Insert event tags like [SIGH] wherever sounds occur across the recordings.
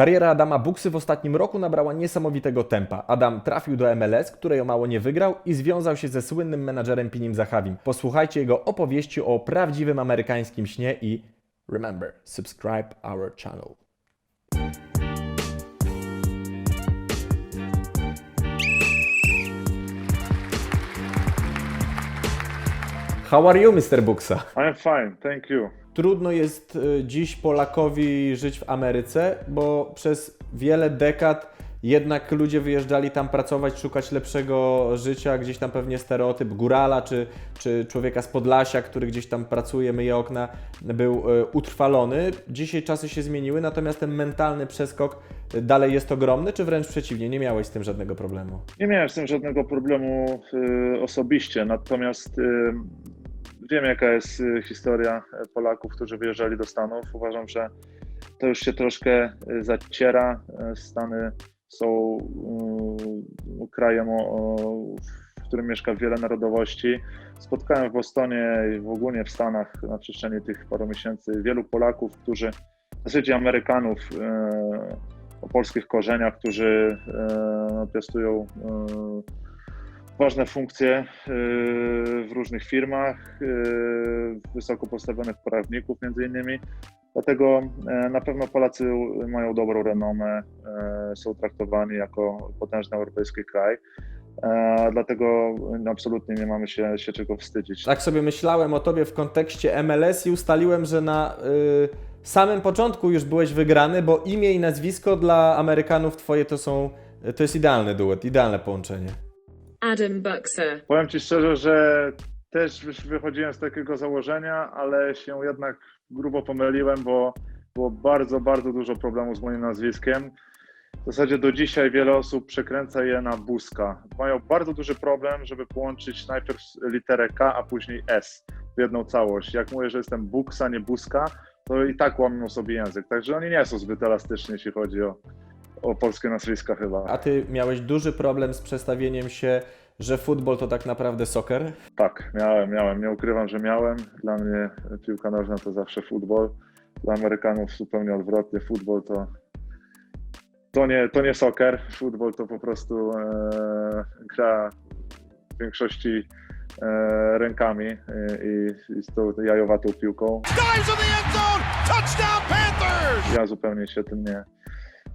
Kariera Adama Buksy w ostatnim roku nabrała niesamowitego tempa. Adam trafił do MLS, której o mało nie wygrał i związał się ze słynnym menadżerem Pinim Zachawim. Posłuchajcie jego opowieści o prawdziwym amerykańskim śnie i remember, subscribe our channel. How are you, Mr. Buksa? I'm fine, thank you. Trudno jest y, dziś Polakowi żyć w Ameryce, bo przez wiele dekad jednak ludzie wyjeżdżali tam pracować, szukać lepszego życia, gdzieś tam pewnie stereotyp górala czy, czy człowieka z Podlasia, który gdzieś tam pracuje, myje okna, był y, utrwalony. Dzisiaj czasy się zmieniły, natomiast ten mentalny przeskok y, dalej jest ogromny, czy wręcz przeciwnie, nie miałeś z tym żadnego problemu? Nie miałem z tym żadnego problemu osobiście, natomiast wiem, jaka jest y, historia Polaków, którzy wyjeżdżali do Stanów. Uważam, że to już się troszkę y, zaciera. Y, Stany są y, krajem, w którym mieszka wiele narodowości. Spotkałem w Bostonie i w ogóle w Stanach na przestrzeni tych paru miesięcy wielu Polaków, którzy, w zasadzie Amerykanów, y, o polskich korzeniach, którzy e, piastują e, ważne funkcje e, w różnych firmach, e, wysoko postawionych prawników między innymi. Dlatego e, na pewno Polacy mają dobrą renomę, e, są traktowani jako potężny europejski kraj. E, Dlatego absolutnie nie mamy się, się czego wstydzić. Tak sobie myślałem o tobie w kontekście MLS i ustaliłem, że na y, samym początku już byłeś wygrany, bo imię i nazwisko dla Amerykanów twoje to są, to jest idealny duet, idealne połączenie. Adam Buxer. Powiem Ci szczerze, że też wychodziłem z takiego założenia, ale się jednak grubo pomyliłem, bo było bardzo, bardzo dużo problemów z moim nazwiskiem. W zasadzie do dzisiaj wiele osób przekręca je na Buska. Mają bardzo duży problem, żeby połączyć najpierw literę K, a później S w jedną całość. Jak mówię, że jestem Buksa, nie Buska, to i tak łamią sobie język. Także oni nie są zbyt elastyczni, jeśli chodzi o, o polskie nazwiska chyba. A ty miałeś duży problem z przestawieniem się, że futbol to tak naprawdę soccer? Tak, miałem, miałem. Nie ukrywam, że miałem. Dla mnie piłka nożna to zawsze futbol. Dla Amerykanów zupełnie odwrotnie. Futbol to, to, nie, to nie soccer. Futbol to po prostu e, gra w większości e, rękami e, i, i z tą jajowatą piłką. Ja zupełnie się tym nie,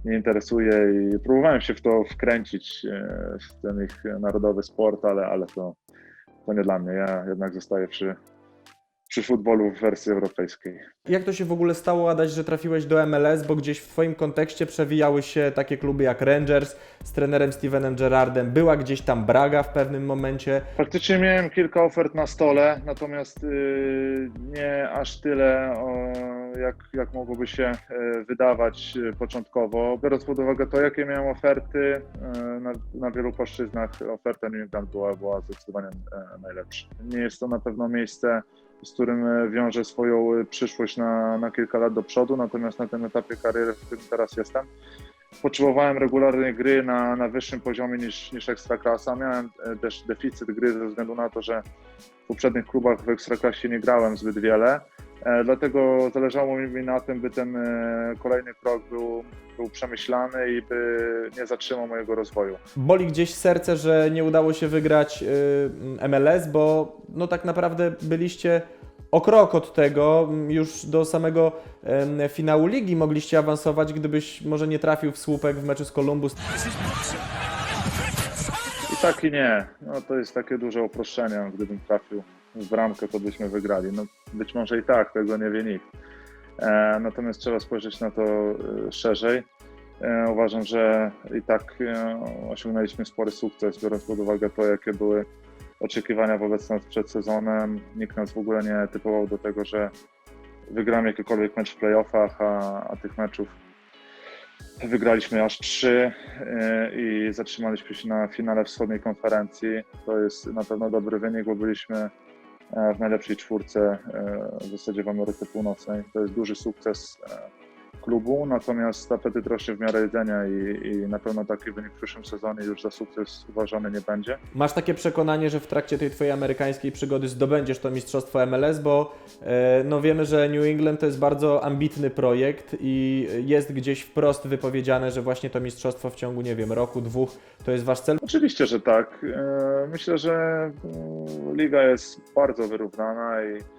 nie interesuję i próbowałem się w to wkręcić, e, w ten ich narodowy sport, ale, ale to, to nie dla mnie. Ja jednak zostaję przy, przy futbolu w wersji europejskiej. Jak to się w ogóle stało, Adaś, że trafiłeś do MLS, bo gdzieś w twoim kontekście przewijały się takie kluby jak Rangers z trenerem Stevenem Gerrardem, była gdzieś tam Braga w pewnym momencie. Faktycznie miałem kilka ofert na stole, natomiast y, nie aż tyle, o, jak, jak mogłoby się y, wydawać y, początkowo. Biorąc pod uwagę to, jakie miałem oferty y, na, na wielu płaszczyznach, oferta New England była, była zdecydowanie e, najlepsza. Nie jest to na pewno miejsce, z którym e, wiążę swoją e, przyszłość na, na kilka lat do przodu, natomiast na tym etapie kariery, w którym teraz jestem, potrzebowałem regularnej gry na, na wyższym poziomie niż, niż Ekstraklasa. Miałem e, też deficyt gry ze względu na to, że w poprzednich klubach w Ekstraklasie nie grałem zbyt wiele. E, Dlatego zależało mi na tym, by ten e, kolejny krok był, był przemyślany i by nie zatrzymał mojego rozwoju. Boli gdzieś serce, że nie udało się wygrać y, MLS, bo no tak naprawdę byliście o krok od tego, już do samego finału ligi mogliście awansować, gdybyś może nie trafił w słupek w meczu z Columbus. I tak i nie. No, to jest takie duże uproszczenie. Gdybym trafił w bramkę, to byśmy wygrali. No, być może i tak, tego nie wie nikt. E, natomiast trzeba spojrzeć na to e, szerzej. E, uważam, że i tak osiągnęliśmy spory sukces, biorąc pod uwagę to, jakie były oczekiwania wobec nas przed sezonem. Nikt nas w ogóle nie typował do tego, że wygramy jakikolwiek mecz w playoffach, a, a tych meczów Wygraliśmy aż trzy i zatrzymaliśmy się na finale wschodniej konferencji. To jest na pewno dobry wynik, bo byliśmy w najlepszej czwórce e, w zasadzie w Ameryce Północnej. To jest duży sukces. Klubu, natomiast apetyt rośnie w miarę jedzenia i, i na pewno taki wynik w przyszłym sezonie już za sukces uważany nie będzie. Masz takie przekonanie, że w trakcie tej twojej amerykańskiej przygody zdobędziesz to mistrzostwo MLS, bo e, no wiemy, że New England to jest bardzo ambitny projekt i jest gdzieś wprost wypowiedziane, że właśnie to mistrzostwo w ciągu, nie wiem, roku, dwóch to jest wasz cel. Oczywiście, że tak. E, Myślę, że mm, liga jest bardzo wyrównana i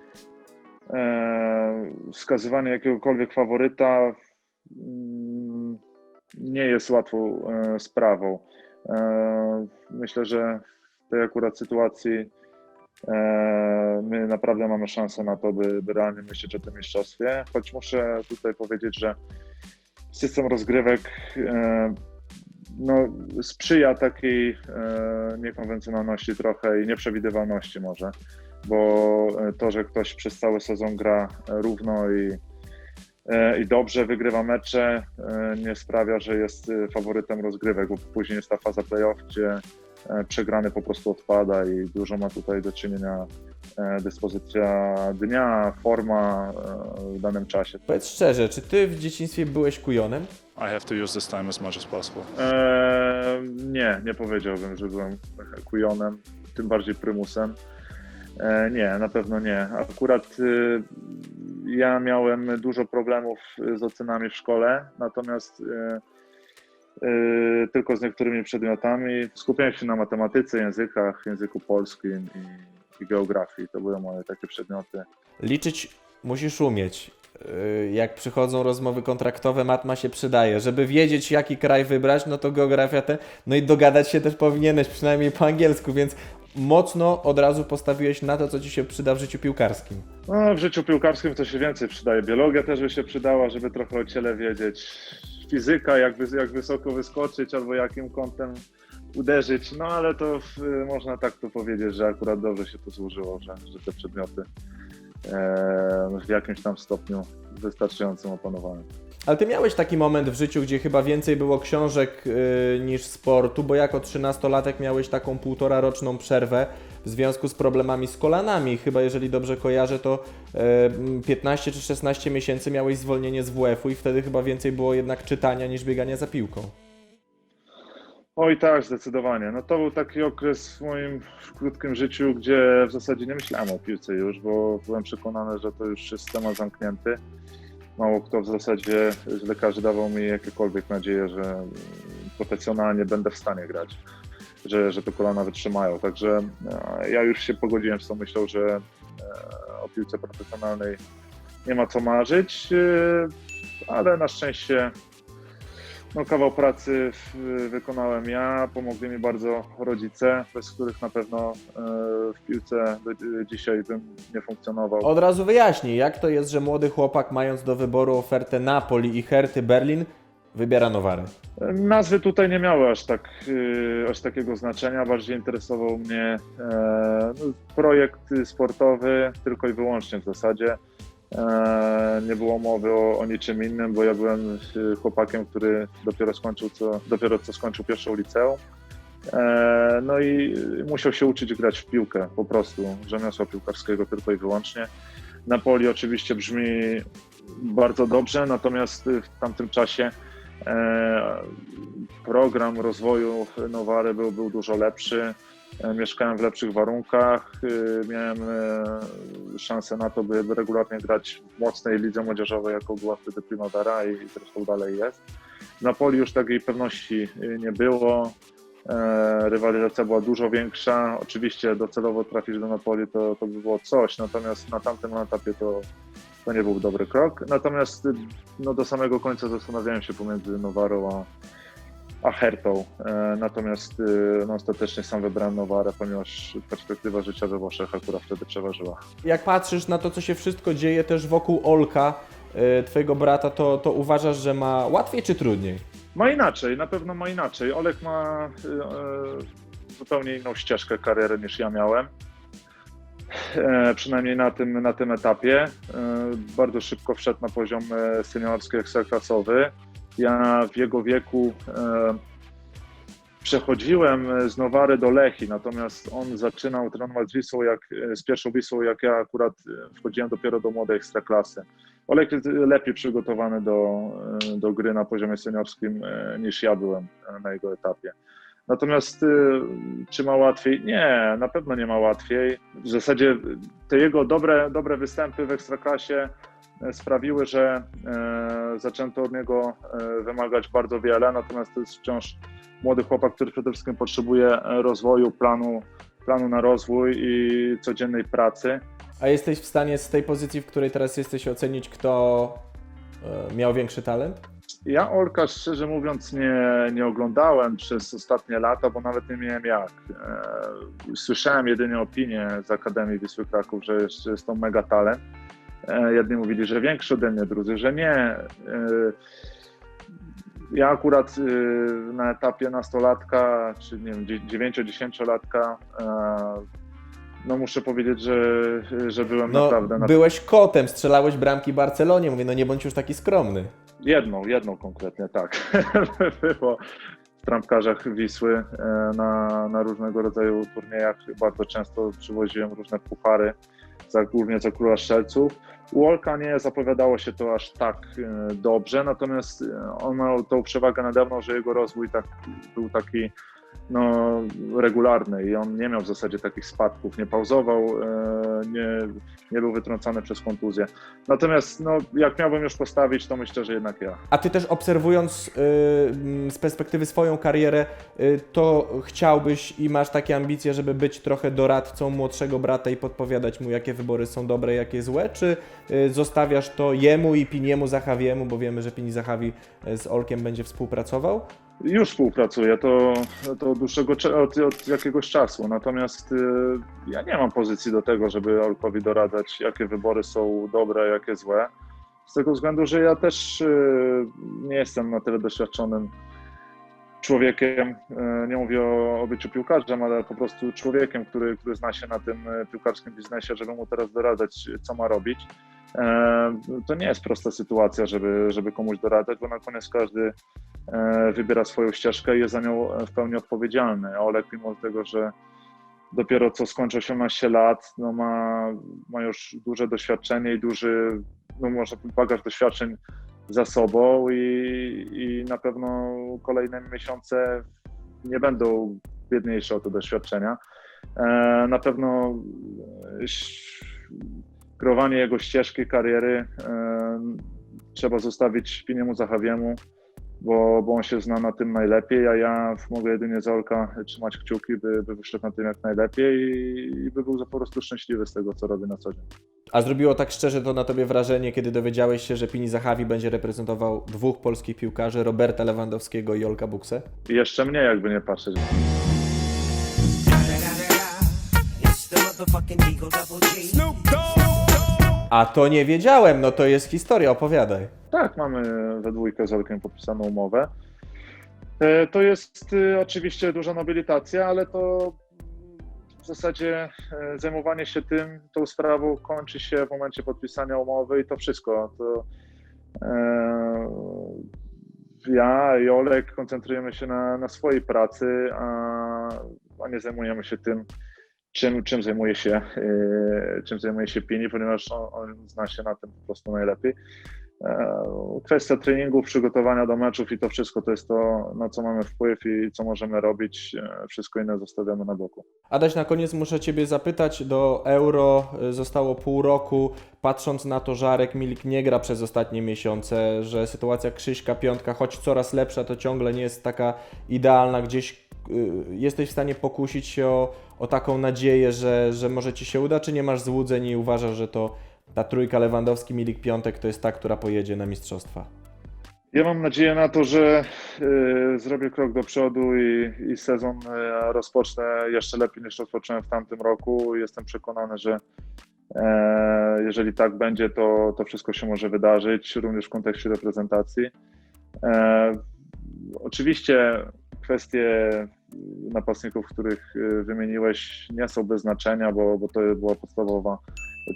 wskazywanie jakiegokolwiek faworyta mm, nie jest łatwą e, sprawą. E, Myślę, że w tej akurat sytuacji e, my naprawdę mamy szansę na to, by, realnie myśleć o tym mistrzostwie, choć muszę tutaj powiedzieć, że system rozgrywek e, no, sprzyja takiej e, niekonwencjonalności trochę i nieprzewidywalności może, bo e, to, że ktoś przez cały sezon gra e, równo i, e, i dobrze wygrywa mecze, nie sprawia, że jest faworytem rozgrywek, bo później jest ta faza playoff, gdzie przegrany po prostu odpada i dużo ma tutaj do czynienia dyspozycja dnia, forma w danym czasie. Powiedz szczerze, czy ty w dzieciństwie byłeś kujonem? I have to use this time as much as possible. Eee, nie, nie powiedziałbym, że byłem kujonem, tym bardziej prymusem. Eee, nie, na pewno nie. Akurat y, ja miałem dużo problemów z ocenami w szkole, natomiast y, y, tylko z niektórymi przedmiotami. Skupiałem się na matematyce, językach, języku polskim i, i geografii. To były moje takie przedmioty. Liczyć musisz umieć. Jak przychodzą rozmowy kontraktowe, matma się przydaje. Żeby wiedzieć, jaki kraj wybrać, no to geografia te. No i dogadać się też powinieneś, przynajmniej po angielsku, więc mocno od razu postawiłeś na to, co ci się przyda w życiu piłkarskim. No, w życiu piłkarskim to się więcej przydaje. Biologia też by się przydała, żeby trochę o ciele wiedzieć. Fizyka, jak, jak wysoko wyskoczyć albo jakim kątem uderzyć. No ale to y, można tak to powiedzieć, że akurat dobrze się to złożyło, że, że te przedmioty w jakimś tam stopniu wystarczającym opanowałem. Ale ty miałeś taki moment w życiu, gdzie chyba więcej było książek yy, niż sportu, bo jako 13-latek miałeś taką półtora roczną przerwę w związku z problemami z kolanami. Chyba jeżeli dobrze kojarzę, to yy, 15 czy 16 miesięcy miałeś zwolnienie z WF-u i wtedy chyba więcej było jednak czytania niż biegania za piłką. Oj tak, zdecydowanie. No to był taki okres w moim krótkim życiu, gdzie w zasadzie nie myślałem o piłce już, bo byłem przekonany, że to już jest temat zamknięty. Mało kto w zasadzie z lekarzy dawał mi jakiekolwiek nadzieję, że profesjonalnie będę w stanie grać, że, że te kolana wytrzymają. Także e, ja już się pogodziłem z tą myślą, że e, o piłce profesjonalnej nie ma co marzyć, e, ale na szczęście no, kawał pracy wykonałem ja, pomogli mi bardzo rodzice, bez których na pewno e, w piłce do, dzisiaj bym nie funkcjonował. Od razu wyjaśnij, jak to jest, że młody chłopak mając do wyboru ofertę Napoli i Herty Berlin wybiera Nowarę? Nazwy tutaj nie miały aż, tak, e, aż takiego znaczenia, bardziej interesował mnie e, no, projekt sportowy, tylko i wyłącznie w zasadzie. E, nie było mowy o, o niczym innym, bo ja byłem chłopakiem, który dopiero skończył co, dopiero co skończył pierwszą liceum. E, No i musiał się uczyć grać w piłkę po prostu, rzemiosła piłkarskiego tylko i wyłącznie. Napoli oczywiście brzmi bardzo dobrze, natomiast w tamtym czasie program rozwoju Nowary był, był dużo lepszy. E, Mieszkałem w lepszych warunkach, e, miałem e, szansę na to, by regularnie grać w mocnej lidze młodzieżowej, jaką była wtedy Primavera i zresztą dalej jest. W Napoli już takiej pewności e, nie było. E, Rywalizacja była dużo większa. Oczywiście docelowo trafić do Napoli to, to by było coś, natomiast na tamtym etapie to, to nie był dobry krok. Natomiast no, do samego końca zastanawiałem się pomiędzy Nowarą a, a Hertą. E, natomiast y, no, ostatecznie sam wybrałem Nowarę, ponieważ perspektywa życia we Włoszech akurat wtedy przeważyła. Jak patrzysz na to, co się wszystko dzieje też wokół Olka, y, twojego brata, to, to uważasz, że ma łatwiej czy trudniej? Ma inaczej, na pewno ma inaczej. Olek ma zupełnie inną ścieżkę kariery niż ja miałem. E, przynajmniej na tym, na tym etapie. E, bardzo szybko wszedł na poziom e, seniorski ekstraklasowy. Ja w jego wieku przechodziłem z Nowary do Lechi, natomiast on zaczynał trenować z Wisłą, jak, z pierwszą Wisłą, jak ja akurat wchodziłem dopiero do młodej ekstraklasy. Olek jest lepiej przygotowany do, do gry na poziomie seniorskim niż ja byłem na jego etapie. Natomiast e, czy ma łatwiej? Nie, na pewno nie ma łatwiej. W zasadzie te jego dobre, dobre występy w ekstraklasie e, sprawiły, że e, zaczęto od niego e, wymagać bardzo wiele, natomiast to jest wciąż młody chłopak, który przede wszystkim potrzebuje rozwoju, planu, planu na rozwój i codziennej pracy. A jesteś w stanie z tej pozycji, w której teraz jesteś, ocenić, kto miał większy talent? Ja Olka szczerze mówiąc nie, nie oglądałem przez ostatnie lata, bo nawet nie miałem jak. E, Słyszałem jedynie opinię z Akademii Wisły Kraków, że jest, to mega talent. E, Jedni mówili, że większy ode mnie, drudzy, że nie. E, Ja akurat na etapie nastolatka, czy nie wiem, 9-10-latka, no muszę powiedzieć, że, że byłem No, naprawdę na byłeś kotem, strzelałeś bramki Barcelonie. Mówię, no nie bądź już taki skromny. Jedną, jedną konkretnie, tak. [LAUGHS] Było w trampkarzach Wisły e, na, na różnego rodzaju turniejach. Bardzo często przywoziłem różne puchary, za, głównie za króla strzelców. U Olka nie zapowiadało się to aż tak e, dobrze, natomiast e, on miał tą przewagę nade mną, że jego rozwój tak, był taki no, regularny i on nie miał w zasadzie takich spadków, nie pauzował, e, nie, nie był wytrącany przez kontuzję. Natomiast no, jak miałbym już postawić, to myślę, że jednak ja. A ty też obserwując y, z perspektywy swoją karierę, y, to chciałbyś i masz takie ambicje, żeby być trochę doradcą młodszego brata i podpowiadać mu, jakie wybory są dobre, jakie złe, czy y, zostawiasz to jemu i Piniemu Zachawiemu, bo wiemy, że Pini Zachawi z Olkiem będzie współpracował? Już współpracuję, to, to od dłuższego od, od jakiegoś czasu. Natomiast y, ja nie mam pozycji do tego, żeby Olkowi doradzać, jakie wybory są dobre, jakie złe. Z tego względu, że ja też y, nie jestem na tyle doświadczonym człowiekiem. y, Nie mówię o, byciu piłkarzem, ale po prostu człowiekiem, który, który zna się na tym y, piłkarskim biznesie, żeby mu teraz doradzać, co ma robić. E, To nie jest prosta sytuacja, żeby, żeby komuś doradzać, bo na koniec każdy e, wybiera swoją ścieżkę i jest za nią w pełni odpowiedzialny. Olek, mimo tego, że dopiero co skończy 18 lat, no ma, ma już duże doświadczenie i duży, no może bagaż doświadczeń za sobą i, i na pewno kolejne miesiące nie będą biedniejsze o te doświadczenia. E, Na pewno e, kreowanie jego ścieżki kariery e, trzeba zostawić Piniemu Zachawiemu, bo, bo on się zna na tym najlepiej, a ja mogę jedynie za Olka trzymać kciuki, by, by wyszedł na tym jak najlepiej i, i by był po prostu szczęśliwy z tego, co robi na co dzień. A zrobiło tak szczerze to na tobie wrażenie, kiedy dowiedziałeś się, że Pini Zachawi będzie reprezentował dwóch polskich piłkarzy, Roberta Lewandowskiego i Olka Buksę? I jeszcze mnie, jakby nie patrzeć. A to nie wiedziałem, no to jest historia, opowiadaj. Tak, mamy we dwójkę z Olkiem podpisaną umowę. E, To jest e, oczywiście duża nobilitacja, ale to w zasadzie e, zajmowanie się tym, tą sprawą kończy się w momencie podpisania umowy i to wszystko. To, ja i Olek koncentrujemy się na, na swojej pracy, a, a nie zajmujemy się tym, czym, czym zajmuje się, czym zajmuje się Pini, ponieważ on, on zna się na tym po prostu najlepiej. E, Kwestia treningów, przygotowania do meczów i to wszystko to jest to, na co mamy wpływ i co możemy robić. E, Wszystko inne zostawiamy na boku. Adaś, na koniec muszę Ciebie zapytać, do Euro y, zostało pół roku, patrząc na to, że Arek Milik nie gra przez ostatnie miesiące, że sytuacja Krzyśka, Piątka, choć coraz lepsza, to ciągle nie jest taka idealna, gdzieś jesteś w stanie pokusić się o, o taką nadzieję, że, że może Ci się uda, czy nie masz złudzeń i uważasz, że to ta trójka Lewandowski, Milik, Piątek to jest ta, która pojedzie na mistrzostwa? Ja mam nadzieję na to, że e, zrobię krok do przodu i, i sezon e, rozpocznę jeszcze lepiej niż rozpocząłem w tamtym roku. Jestem przekonany, że e, jeżeli tak będzie, to, to wszystko się może wydarzyć, również w kontekście reprezentacji. E, oczywiście kwestie napastników, których e, wymieniłeś, nie są bez znaczenia, bo, bo to była podstawowa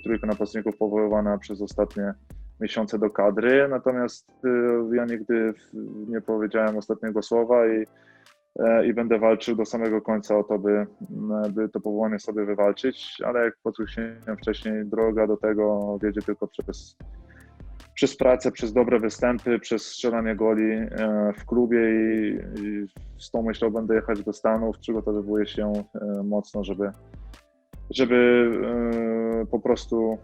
trójka napastników powoływana przez ostatnie miesiące do kadry, natomiast y, ja nigdy nie powiedziałem ostatniego słowa i e, i będę walczył do samego końca o to, by, by to powołanie sobie wywalczyć, ale jak podkreśliłem wcześniej, droga do tego wiedzie tylko przez, przez pracę, przez dobre występy, przez strzelanie goli e, w klubie i, z tą myślą będę jechać do Stanów, przygotowywuję się e, mocno, żeby żeby po prostu e,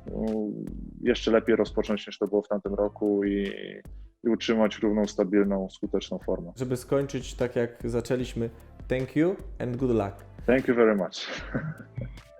jeszcze lepiej rozpocząć niż to było w tamtym roku i, i utrzymać równą, stabilną, skuteczną formę. Żeby skończyć tak jak zaczęliśmy, thank you and good luck. Thank you very much. [LAUGHS]